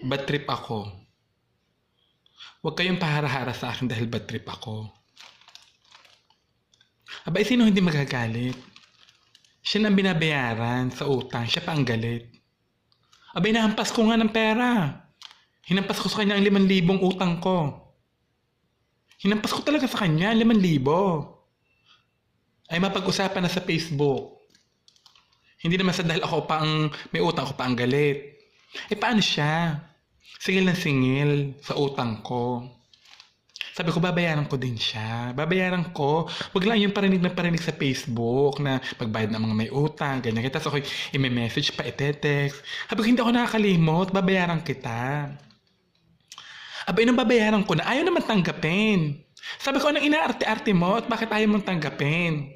Bad trip ako. Huwag kayong pahara-hara sa akin dahil bad trip ako. Abay, sino hindi magagalit? Siya nang binabayaran sa utang. Siya pa ang galit. Abay, nahampas ko nga ng pera. Hinampas ko sa kanya ang limang libong utang ko. Hinampas ko talaga sa kanya, limang libo. Ay mapag-usapan na sa Facebook. Hindi naman sa dahil ako pa ang may utang ako pa ang galit. Eh paano siya? Singil na singil sa utang ko. Sabi ko, babayaran ko din siya. Babayaran ko. Huwag lang yung parinig na parinig sa Facebook na magbayad ng mga may utang, ganyan. Tapos ako, i-message pa, i-text. Sabi ko, hindi ako nakakalimot. Babayaran kita. Abay, nung babayaran ko na, ayaw naman tanggapin. Sabi ko, anong inaarte-arte mo at bakit ayaw mong tanggapin?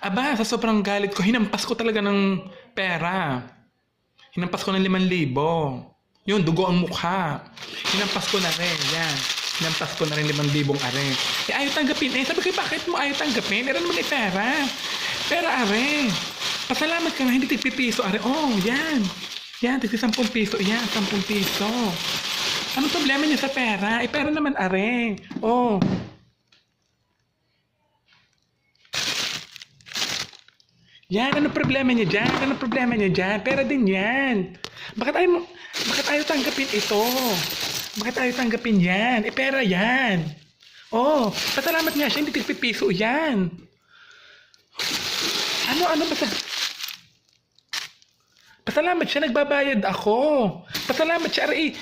Aba, sa sobrang galit ko, hinampas ko talaga ng pera. Hinampas ko ng liman libo. Yun, dugo ang mukha. Hinampas ko na rin, yan. Hinampas ko na rin limang libong are. Eh, ayaw tanggapin. Eh, sabi ko, bakit mo ayaw tanggapin? Meron naman eh, pera. Pera are. Pasalamat ka nga, hindi tigpipiso are. Oh, yan. Yan, tigpi 10 piso. Yan, 10 piso. Ano problema niya sa pera? Eh, pera naman are. Oh. Yan, ano problema niya dyan? Ano problema niya dyan? Pera din yan. Bakit ayaw, bakit ayaw tanggapin ito? Bakit ayaw tanggapin yan? Eh, pera yan. Oh, pasalamat nga siya, hindi tigpipiso yan. Ano, ano ba sa... Pasalamat siya, nagbabayad ako. Pasalamat siya, aray,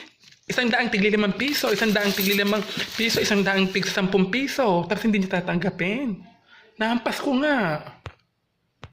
isang daang tigli limang piso, isang daang tigli limang piso, isang daang tig sampung piso. Tapos hindi niya tatanggapin. Nahampas ko nga.